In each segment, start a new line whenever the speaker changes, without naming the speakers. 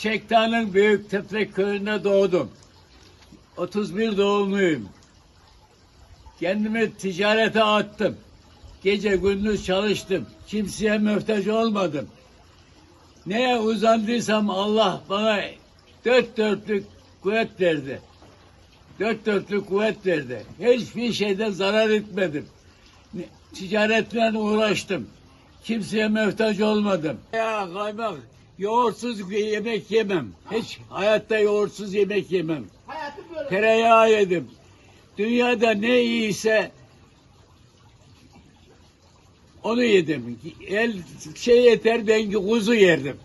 Şekta'nın Büyük Tetrek köyünde doğdum. 31 doğumluyum. Kendimi ticarete attım. Gece gündüz çalıştım. Kimseye muhtaç olmadım. Neye uzandıysam Allah bana dört dörtlük kuvvet verdi. Dört dörtlük kuvvet verdi. Hiçbir şeyden zarar etmedim. Ticaretle uğraştım. Kimseye muhtaç olmadım. Ya kaymak, yoğurtsuz yemek yemem. Hiç hayatta yoğurtsuz yemek yemem.
Hayatım böyle.
Tereyağı yedim. Dünyada ne iyiyse onu yedim. El şey yeter ben kuzu yerdim.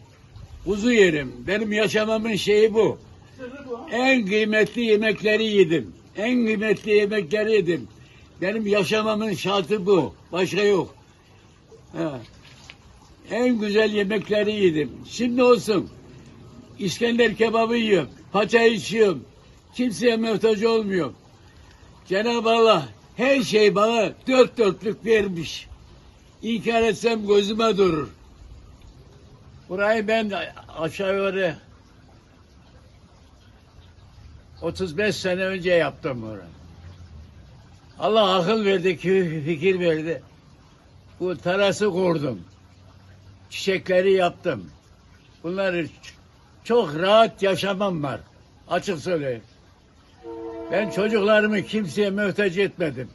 Kuzu yerim. Benim yaşamamın şeyi bu. En kıymetli yemekleri yedim. En kıymetli yemekleri yedim. Benim yaşamamın şartı bu. Başka yok. Ha. En güzel yemekleri yedim. Şimdi olsun. İskender kebabı yiyorum. Paça içiyorum. Kimseye muhtaç olmuyorum. Cenab-ı Allah her şey bana dört dörtlük vermiş. İnkar etsem gözüme durur. Burayı ben aşağı yukarı 35 sene önce yaptım bunu. Allah akıl verdi, ki- fikir verdi. Bu terası kurdum. Çiçekleri yaptım. Bunları çok rahat yaşamam var. Açık söyleyeyim. Ben çocuklarımı kimseye muhtaç etmedim.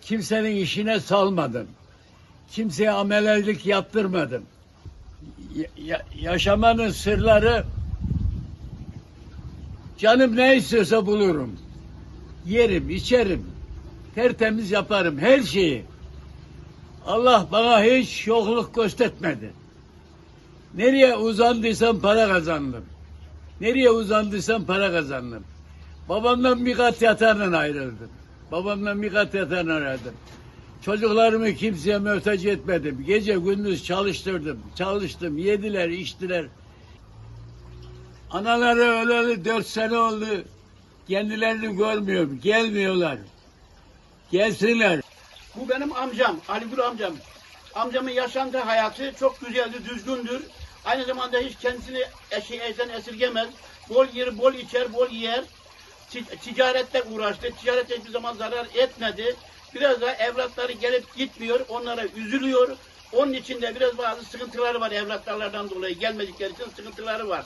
Kimsenin işine salmadım. Kimseye amelelik yaptırmadım. Ya- ya- yaşamanın sırları Canım ne istiyorsa bulurum. Yerim, içerim. Tertemiz yaparım her şeyi. Allah bana hiç yokluk göstermedi. Nereye uzandıysam para kazandım. Nereye uzandıysam para kazandım. Babamdan bir kat yatağından ayrıldım. Babamdan bir kat yatağından ayrıldım. Çocuklarımı kimseye muhtaç etmedim. Gece gündüz çalıştırdım. Çalıştım, yediler, içtiler. Anaları öleli dört sene oldu. Kendilerini görmüyorum. Gelmiyorlar. Gelsinler.
Bu benim amcam, Ali Gül amcam. Amcamın yaşantı hayatı çok güzeldi, düzgündür. Aynı zamanda hiç kendisini eşi eşten esirgemez. Bol yer, bol içer, bol yer. Ti- Ticarette uğraştı. Ticarette hiçbir zaman zarar etmedi. Biraz da evlatları gelip gitmiyor. Onlara üzülüyor. Onun için de biraz bazı sıkıntıları var evlatlardan dolayı. Gelmedikleri için sıkıntıları var.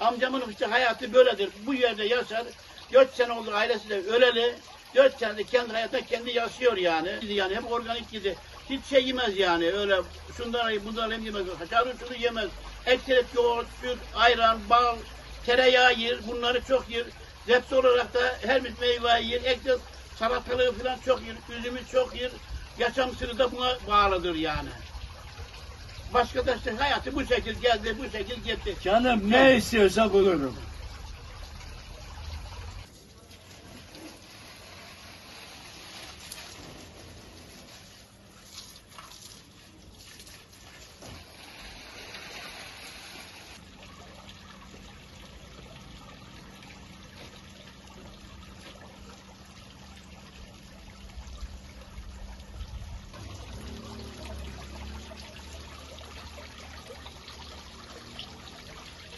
Amcamın işte hayatı böyledir. Bu yerde yaşar. Dört sene oldu ailesi de öleli. Dört senedir kendi hayatında kendi yaşıyor yani. Yani hem organik gidi. Hiç şey yemez yani. Öyle şundan alayım bundan alayım yemez. Şunu şunu yemez. Ekserek yoğurt, süt, ayran, bal, tereyağı yer. Bunları çok yer. Zepsi olarak da her bir meyve yer. Ekser salatalığı falan çok yer. Üzümü çok yer. Yaşam sırrı da buna bağlıdır yani. Başka da işte hayatı bu şekil geldi, bu şekil gitti.
Canım ne istiyorsa bulurum.